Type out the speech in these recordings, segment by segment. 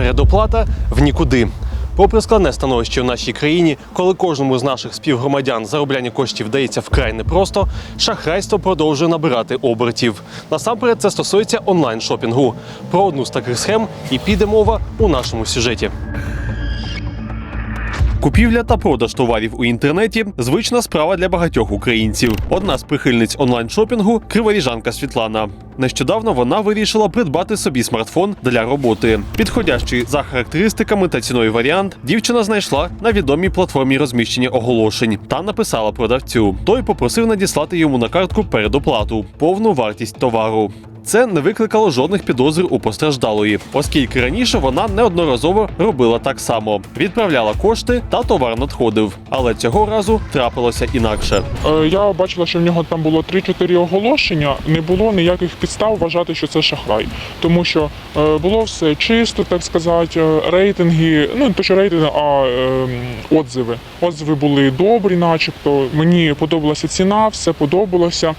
Передоплата в нікуди. Попри складне становище в нашій країні, коли кожному з наших співгромадян заробляння коштів дається вкрай непросто, шахрайство продовжує набирати обертів. Насамперед це стосується онлайн-шопінгу. Про одну з таких схем і піде мова у нашому сюжеті. Купівля та продаж товарів у інтернеті звична справа для багатьох українців. Одна з прихильниць онлайн-шопінгу криворіжанка Світлана. Нещодавно вона вирішила придбати собі смартфон для роботи. Підходящий за характеристиками та ціною варіант, дівчина знайшла на відомій платформі розміщення оголошень та написала продавцю. Той попросив надіслати йому на картку передоплату повну вартість товару. Це не викликало жодних підозр у постраждалої, оскільки раніше вона неодноразово робила так само: відправляла кошти та товар надходив. Але цього разу трапилося інакше. Е, Я бачила, що в нього там було 3-4 оголошення. Не було ніяких підстав вважати, що це шахрай, тому що е, було все чисто, так сказати, е, рейтинги. Ну не то, що рейтинги, а е, отзиви. Отзиви були добрі, начебто. Мені подобалася ціна, все подобалося.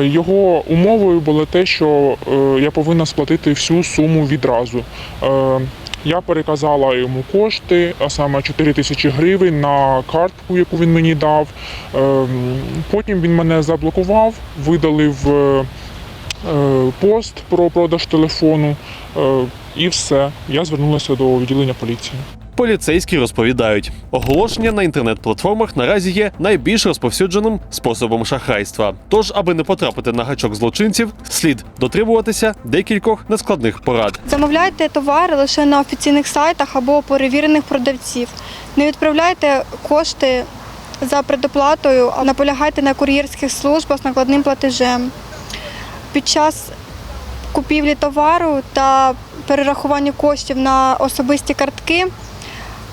Його умовою було те, що е, я повинна сплатити всю суму відразу. Е, Я переказала йому кошти, а саме 4 тисячі гривень на картку, яку він мені дав. Ем, Потім він мене заблокував, видалив е, е, пост про продаж телефону е, і все. Я звернулася до відділення поліції. Поліцейські розповідають, оголошення на інтернет-платформах наразі є найбільш розповсюдженим способом шахрайства. Тож, аби не потрапити на гачок злочинців, слід дотримуватися декількох нескладних порад. Замовляйте товари лише на офіційних сайтах або перевірених продавців. Не відправляйте кошти за предоплатою, а наполягайте на кур'єрських службах з накладним платежем. Під час купівлі товару та перерахування коштів на особисті картки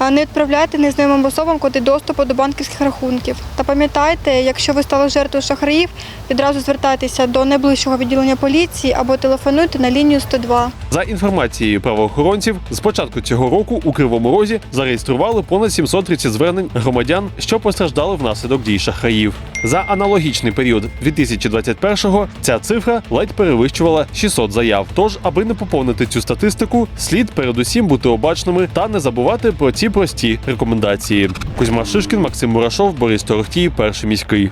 не відправляйте незнайомим особам коди доступу до банківських рахунків. Та пам'ятайте, якщо ви стали жертвою шахраїв, відразу звертайтеся до найближчого відділення поліції або телефонуйте на лінію 102. За інформацією правоохоронців, з початку цього року у Кривому Розі зареєстрували понад 730 звернень громадян, що постраждали внаслідок дій шахраїв. За аналогічний період 2021-го ця цифра ледь перевищувала 600 заяв. Тож, аби не поповнити цю статистику, слід передусім бути обачними та не забувати про ці прості рекомендації. Кузьма Шишкін, Максим Мурашов, Борис Торохтій, перший міський.